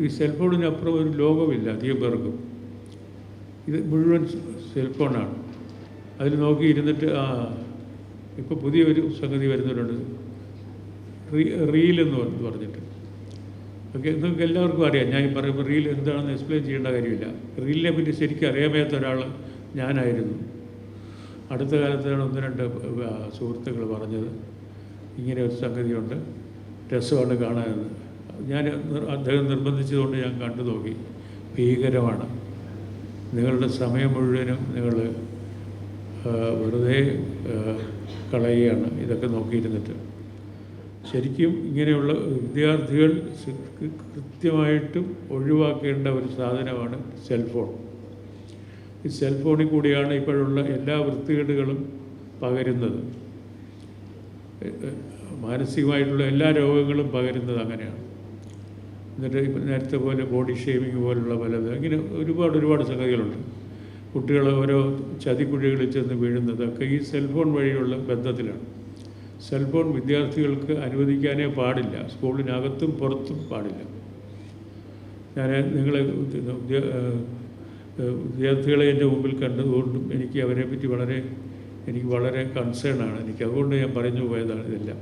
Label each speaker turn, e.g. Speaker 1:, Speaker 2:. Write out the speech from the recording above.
Speaker 1: ഈ സെൽഫോണിനപ്പുറം ഒരു ലോകമില്ല അധികം പേർക്കും. ഇത് മുഴുവൻ സെൽഫോണാണ് അതിൽ നോക്കി ഇരുന്നിട്ട് ആ ഇപ്പോൾ പുതിയൊരു സംഗതി വരുന്നവരുണ്ട്. റീ എന്ന് പറഞ്ഞ് പറഞ്ഞിട്ട്. ഓക്കെ നിങ്ങൾക്ക് എല്ലാവർക്കും അറിയാം ഞാൻ പറയുമ്പോൾ റീൽ എന്താണെന്ന് എക്സ്പ്ലെയിൻ ചെയ്യേണ്ട കാര്യമില്ല. റീലിനെ പറ്റി ശരിക്കും അറിയാൻ വയ്യാത്ത ഒരാൾ ഞാനായിരുന്നു. അടുത്ത കാലത്താണ് ഒന്ന് രണ്ട് സുഹൃത്തുക്കൾ പറഞ്ഞത്. ഇങ്ങനെ ഒരു സംഗതിയുണ്ട്. രസമാണ് കാണാനെന്ന് ഞാൻ അദ്ദേഹം നിർബന്ധിച്ചതുകൊണ്ട് ഞാൻ കണ്ടു നോക്കി. ഭീകരമാണ്. നിങ്ങളുടെ സമയം മുഴുവനും നിങ്ങൾ വെറുതെ കളയുകയാണ് ഇതൊക്കെ നോക്കിയിരുന്നിട്ട്. ശരിക്കും ഇങ്ങനെയുള്ള വിദ്യാർത്ഥികൾ കൃത്യമായിട്ടും ഒഴിവാക്കേണ്ട ഒരു സാധനമാണ് സെൽഫോൺ ഈ സെൽഫോണിൽ കൂടിയാണ് ഇപ്പോഴുള്ള എല്ലാ വൃത്തികേടുകളും പകരുന്നത്. മാനസികമായിട്ടുള്ള എല്ലാ രോഗങ്ങളും പകരുന്നത് അങ്ങനെയാണ്. എന്നിട്ട് ഇപ്പം നേരത്തെ പോലെ ബോഡി ഷേവിങ് പോലുള്ള പലത് ഇങ്ങനെ ഒരുപാട് ഒരുപാട് സംഗതികളുണ്ട്. കുട്ടികൾ ഓരോ ചതിക്കുഴികളിൽ ചെന്ന് വീഴുന്നതൊക്കെ ഈ സെൽഫോൺ വഴിയുള്ള ബന്ധത്തിലാണ്. സെൽഫോൺ വിദ്യാർത്ഥികൾക്ക് അനുവദിക്കാനേ പാടില്ല. സ്കൂളിനകത്തും പുറത്തും പാടില്ല. ഞാൻ നിങ്ങളെ വിദ്യാർത്ഥികളെ എന്റെ മുമ്പിൽ കണ്ടതുകൊണ്ടും എനിക്ക് അവരെ പറ്റി വളരെ എനിക്ക് വളരെ കൺസേൺ ആണ്. എനിക്ക് അതുകൊണ്ട് ഞാൻ പറഞ്ഞു പോയതാണ് ഇതെല്ലാം.